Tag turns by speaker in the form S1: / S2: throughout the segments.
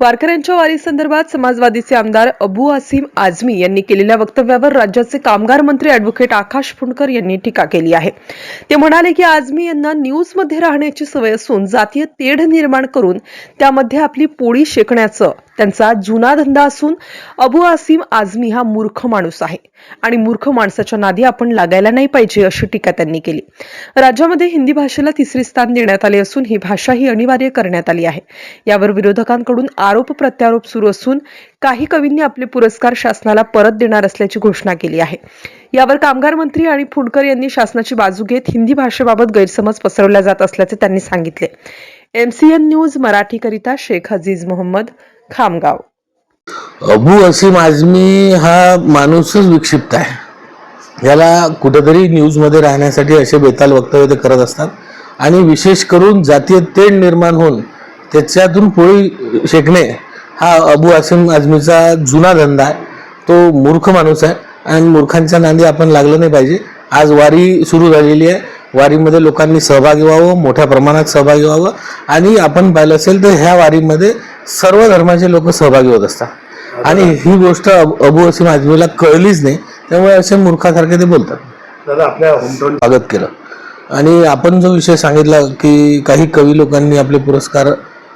S1: वारकऱ्यांच्या वारीसंदर्भात समाजवादीचे आमदार अबू आसिम आझमी यांनी केलेल्या वक्तव्यावर राज्याचे कामगार मंत्री अॅडव्होकेट आकाश फुंडकर यांनी टीका केली आहे. ते म्हणाले की आझमी यांना न्यूजमध्ये राहण्याची सवय असून जातीय तेढ निर्माण करून त्यामध्ये आपली पोळी शेकण्याचं त्यांचा जुना धंदा असून अबू आसिम आझमी हा मूर्ख माणूस आहे आणि मूर्ख माणसाच्या नादी आपण लागायला नाही पाहिजे अशी टीका त्यांनी केली. राज्यामध्ये हिंदी भाषेला तिसरे स्थान देण्यात आले असून ही भाषा ही अनिवार्य करण्यात आली आहे. यावर विरोधकांकडून आरोप प्रत्यारोप सुरू असून काही कवींनी आपले पुरस्कार शासनाला परत देणार असल्याची घोषणा केली आहे. यावर कामगार मंत्री आणि फुंडकर यांनी शासनाची बाजू घेत हिंदी भाषेबाबत गैरसमज पसरवला जात असल्याचे त्यांनी सांगितले. एमसीएन न्यूज मराठीकरिता शेख अजीज मोहम्मद खामगाव.
S2: अबू असीम आझमी हा माणूसच विक्षिप्त आहे. याला कुठेतरी न्यूजमध्ये राहण्यासाठी असे बेताल वक्तव्य ते करत असतात. आणि विशेष करून जातीय तेढ निर्माण होऊन त्याच्यातून पोळी शेकणे हा अबू असीम आझमीचा जुना धंदा आहे. तो मूर्ख माणूस आहे आणि मूर्खांच्या नांदी आपण लागलं नाही पाहिजे. आज वारी सुरू झालेली आहे. वारीमध्ये लोकांनी सहभागी व्हावं मोठ्या प्रमाणात सहभागी व्हावं. आणि आपण पाहिलं असेल तर ह्या वारीमध्ये सर्व धर्माचे लोक सहभागी होत असतात. आणि ही गोष्ट अब- असीम आजमीला कळलीच नाही. त्यामुळे असे मूर्खासारखे ते बोलतात.
S3: दादा आपल्या होमटाऊन
S2: स्वागत केलं. आणि आपण जो विषय सांगितला की काही कवी लोकांनी आपले पुरस्कार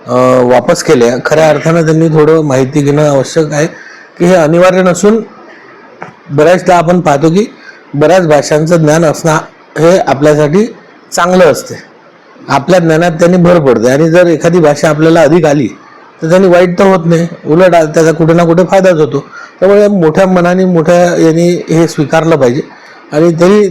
S2: वापस केले. खऱ्या अर्थानं त्यांनी थोडं माहिती घेणं आवश्यक आहे की हे अनिवार्य नसून बऱ्याचदा आपण पाहतो की बऱ्याच भाषांचं ज्ञान असणं हे आपल्यासाठी चांगलं असते. आपल्या ज्ञानात त्यांनी भर पडते आणि जर एखादी भाषा आपल्याला अधिक आली तर त्यांनी वाईट तर होत नाही. उलट त्याचा कुठे ना कुठे फायदाच होतो. त्यामुळे मोठ्या मनाने मोठ्या यांनी हे स्वीकारलं पाहिजे. आणि तरी